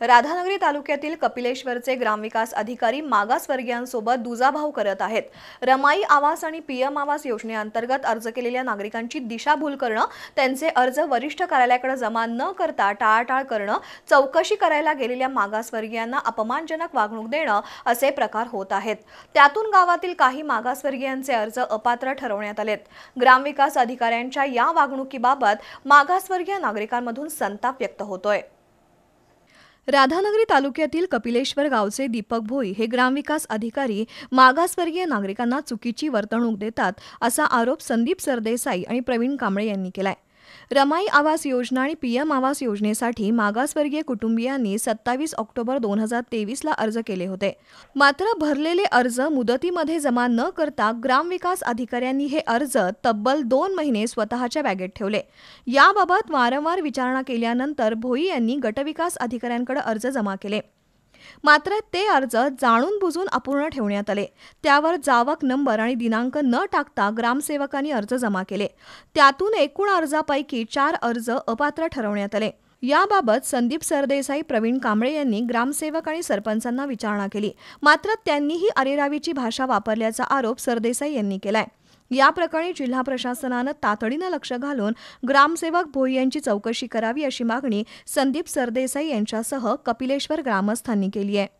राधानगरी तालुक्यातील कपिलेश्वरचे ग्रामविकास अधिकारी मागासवर्गीयांसोबत दुजाभाव करत आहेत. रमाई आवास आणि पीएम आवास योजनेअंतर्गत अर्ज केलेल्या नागरिकांची दिशाभूल करणं त्यांचे अर्ज वरिष्ठ कार्यालयाकडे जमा न करता टाळाटाळ करणं चौकशी करायला गेलेल्या मागासवर्गीयांना अपमानजनक वागणूक देणं असे प्रकार होत आहेत. त्यातून गावातील काही मागासवर्गीयांचे अर्ज अपात्र ठरवण्यात आलेत. ग्रामविकास अधिकाऱ्यांच्या या वागणुकीबाबत मागासवर्गीय नागरिकांमधून संताप व्यक्त होतोय. राधानगरी तालुक्यातील कपिलेश्वर गावचे दीपक भोई हे ग्रामविकास अधिकारी मागासवर्गीय नागरिकांना चुकीची वर्तणूक देतात असा आरोप संदीप सरदेसाई आणि प्रवीण कांबळे यांनी केलाय. रमाई आवास योजना आणि पीएम आवास योजनेसाठी मागासवर्गीय कुटुंबियांनी सत्तावीस ऑक्टोबर दोन हजार तेवीसला अर्ज केले होते. मात्र भरलेले अर्ज मुदतीमध्ये जमा न करता ग्रामविकास अधिकाऱ्यांनी हे अर्ज तब्बल दोन महिने स्वतःच्या बॅगेत ठेवले. याबाबत वारंवार विचारणा केल्यानंतर भोई यांनी गटविकास अधिकाऱ्यांकडे अर्ज जमा केले. मात्र ते अर्ज जाणून बुजून अपूर्ण ठेवण्यात आले. त्यावर जावक नंबर आणि दिनांक न टाकता ग्रामसेवकांनी अर्ज जमा केले. त्यातून एकूण अर्जापैकी चार अर्ज अपात्र ठरवण्यात आले. याबाबत संदीप सरदेसाई प्रवीण कांबळे यांनी ग्रामसेवक आणि सरपंचांना विचारणा केली. मात्र त्यांनीही अरेरावीची भाषा वापरल्याचा आरोप सरदेसाई यांनी केलाय. या प्रकरणी जिल्हा प्रशासनानं तातडीनं लक्ष घालून ग्रामसेवक भोई यांची चौकशी करावी अशी मागणी संदीप सरदेसाई यांच्यासह कपिलेश्वर ग्रामस्थांनी केली आहे.